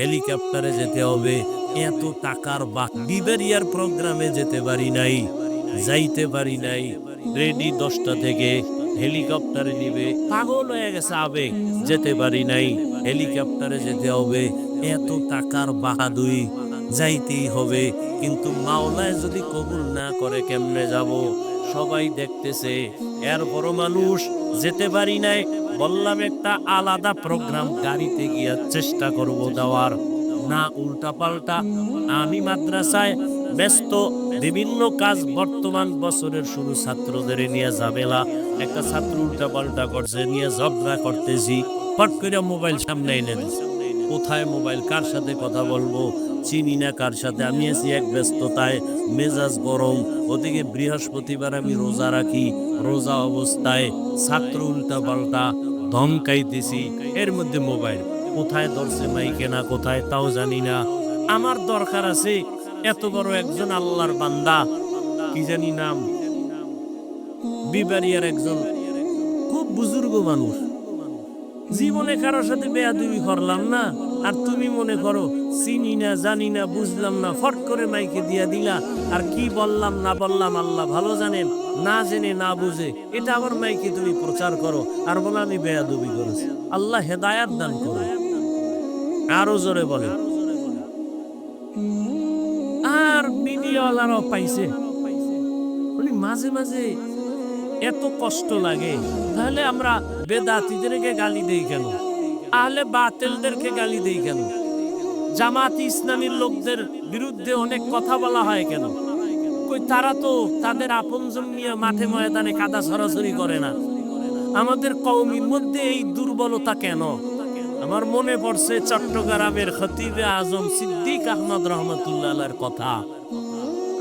হেলিকপ্টারে যেতে হবে। এত টাকার বা বিবেরিয়ার প্রোগ্রামে যেতে পারি নাই, যাইতে পারি নাই। রেডি দশটা থেকে হেলিকপ্টারে নিবে। পাগল হয়ে গেছে আবেগ। যেতে পারি নাই, হেলিকপ্টারে যেতে হবে। এত টাকার বাহাদুরি। যাইতেই হবে। কিন্তু মাওলায় যদি কবুল না করে, কেমনে যাব? সবাই দেখতেছে, এর বড় মানুষ যেতে পারি নাই। বললাম, একটা আলাদা প্রোগ্রাম গাড়িতে গিয়ে চেষ্টা করব দেওয়ার। না উল্টা পাল্টা আমি মাদ্রাসায় ব্যস্ত। বিভিন্ন কাজ বর্তমান বছরের শুরু ছাত্রদের নিয়ে ঝামেলা। একটা ছাত্র উল্টা পাল্টা করছে, নিয়ে ঝগড়া করতেছি। পট করে মোবাইল সামনে এনে কোথায় মোবাইল? কার সাথে কথা বলব? চিনি না কার সাথে? আমি আছি এক ব্যস্ততায়, মেজাজ গরম। ওদিকে বৃহস্পতিবার আমি রোজা রাখি, রোজা অবস্থায় ছাত্র উল্টা পাল্টা ধমকাইতেছি। এর মধ্যে মোবাইল। কোথায় ধরছে মাইকে না কোথায় তাও জানি না। আমার দরকার আছে এত বড় একজন আল্লাহর বান্দা। কি জানি নাম? বিবারিয়ার একজন। খুব বুজুর্গ মানুষ। জীবনে কারোর সাথে বেয়াদুবি করলাম না? আর তুমি মনে করো, চিনি না, জানি না, বুঝলাম না, ফট করে মাইকে দিয়া দিলা, আর কি বললাম, না বললাম, আল্লাহ ভালো জানেন, না জেনে, না বুঝে, এটা আবার মাইকে তুমি প্রচার করো, আর বলো আমি বেয়াদুবি করেছি। আল্লাহ হেদায়াত দান করো। আরও জোরে বলে। আর মিডিয়াওয়ালারাও পাইছে। উনি মাঝে মাঝে এত কষ্ট লাগে, তাহলে আমরা বেদাতিদেরকে গালি দেই কেন? আহলে বাতিলদেরকে গালি দেই কেন? জামাত ইসলামীর লোকদের বিরুদ্ধে অনেক কথা বলা হয় কেন? কই তারা তো তাদের আপনজন নিয়ে মাঠে ময়দানে কাদা সরাসরি করে না। আমাদের কওমির মধ্যে এই দুর্বলতা কেন? আমার মনে পড়ছে চট্টগ্রামের খতিবে আজম সিদ্দিক আহমদ রহমতুল্লাহ কথা।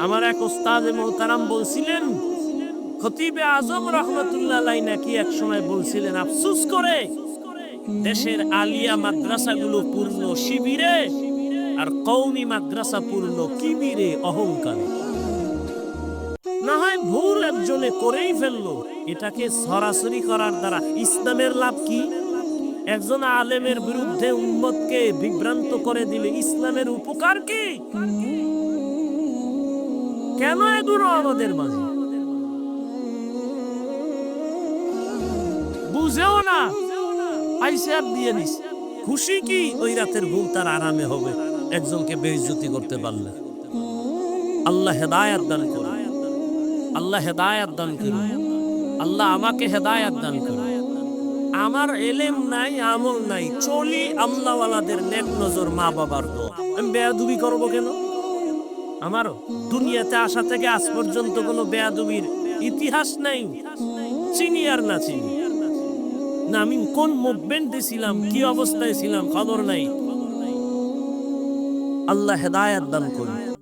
আমার এক ওস্তাদে মোহতারাম বলছিলেন, খতিবে আজম রহমতুল্লাহ নাকি এক সময় বলছিলেন, আফসুস করে দেশের আলিয়া মাদ্রাসাগুলো পূর্ণ শিবিরে আর কৌমি মাদ্রাসা পূর্ণ কিবিরে অহংকারে। না হয় ভুল একজনে করেই ফেলল, এটাকে সরাসরি করার দ্বারা ইসলামের লাভ কি? একজন আলেমের বিরুদ্ধে উম্মতকে বিভ্রান্ত করে দিলে ইসলামের উপকার কি? কেন এগুলো আমাদের মাঝে? বুঝেও না। আর দিয়ে দিস খুশি কি ওই রাতের ঘুম তার আরামে হবে? একজনকে বেইজ্জতি করতে পারলে। আল্লাহ হেদায়াত দান করুন। আল্লাহ হেদায়াত দান করুন। আল্লাহ আমাকে হেদায়াত দান করুন। আমার এলেম নাই, আমল নাই। চলি আল্লাহওয়ালাদের নেক নজর মা বাবার দো আমি বেয়াদুবি করব কেন? আমারও দুনিয়াতে আসা থেকে আজ পর্যন্ত কোনো বেয়াদুবির ইতিহাস নাই। চিনি আর না চিনি। না আমি কোন মুভমেন্টে ছিলাম কি অবস্থায় ছিলাম খবর নাই। আল্লাহ হেদায়াত দান করুন।